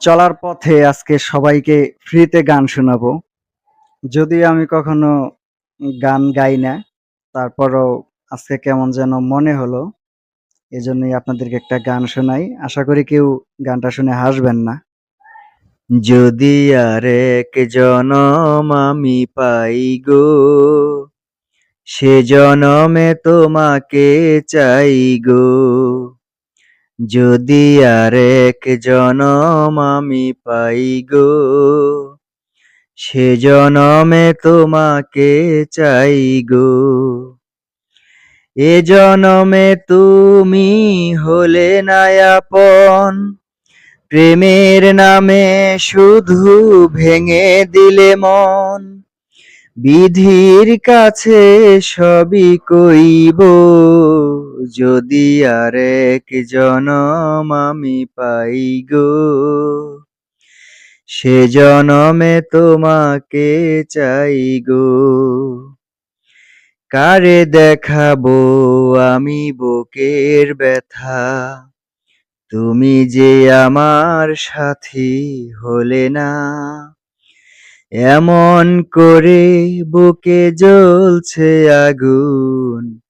চলার পথে আজকে সবাইকে ফ্রিতে গান শোনাবো। যদিও আমি কখনো গান গাই না, তারপরও আজকে কেমন যেন মনে হলো, এজন্যই আপনাদেরকে একটা গান শোনাই। আশা করি কেউ গানটা শুনে হাসবেন না। যদি আর এক জনম আমি পাই গো, সে জনমে তোমাকে চাই গো। যদি আর এক জনম আমি পাই গো, সে জনমে তোমাকে চাই গো। এ জনমে তুমি হলে নায়াপন, প্রেমের নামে শুধু ভেঙে দিলে মন। বিধির কাছে সবই কইব। যদি আর এক জনম আমি পাই গো, সে জনমে তোমাকে চাই গো। কারে দেখাবো আমি বুকের ব্যথা? তুমি যে আমার সাথী হলে না? এমন করে বুকে জ্বলছে আগুন।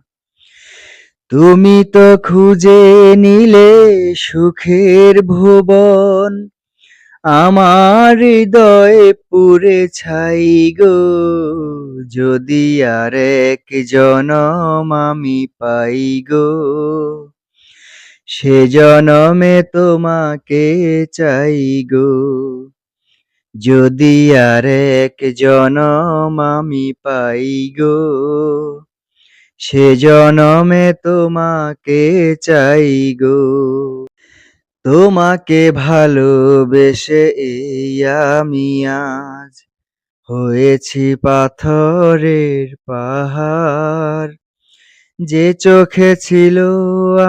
তুমি তো খুঁজে নিলে সুখের ভুবন। আমার হৃদয়ে পুরে ছাই গো, যদি আর এক জনম আমি পাই গো। সে জনমে তোমাকে চাই গো, যদি আর এক জনম আমি পাই গো। সে জনমে তোমাকে চাই গো। তোমাকে ভালোবেসে এই আমি আজ হয়েছি পাথরের পাহাড়। যে চোখে ছিল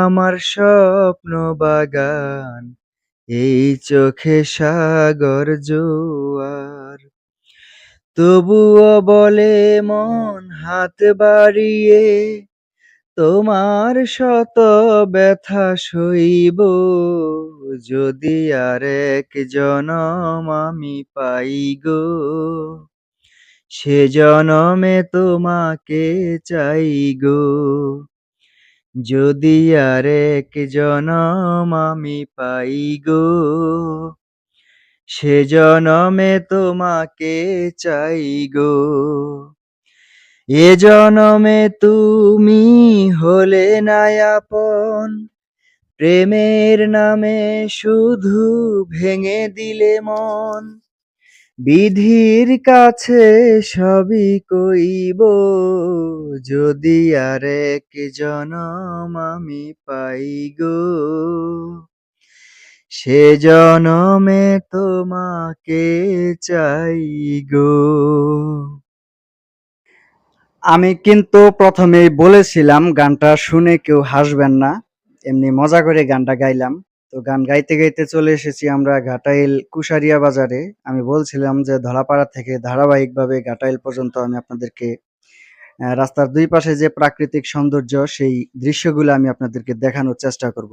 আমার স্বপ্ন বাগান, এই চোখে সাগর জোয়ার। তবুও বলে মন হাত বাড়িয়ে, তোমার শত ব্যথা সইব, যদি আর এক জনম আমি পাই গো। সে জনমে তোমাকে চাই গো, যদি আর এক জনম আমি পাই গো। সে জনমে তোমাকে চাই গো। এ জনমে তুমি হলে নায়াপন, প্রেমের নামে শুধু ভেঙে দিলে মন। বিধির কাছে সবই কইব, যদি আর এক জনম আমি পাই গো। সে জনমে তোমাকে চাই গো। আমি কিন্তু প্রথমেই বলেছিলাম, গানটা শুনে কেউ হাসবেন না। এমনি মজা করে গানটা গাইলাম। তো গান গাইতে গাইতে চলে এসেছি আমরা ঘাটাইল কুশারিয়া বাজারে। আমি বলছিলাম যে ধলাপাড়া থেকে ধারাবাহিকভাবে ঘাটাইল পর্যন্ত আমি আপনাদেরকে রাস্তার দুই পাশে যে প্রাকৃতিক সৌন্দর্য, সেই দৃশ্যগুলো আমি আপনাদেরকে দেখানোর চেষ্টা করব।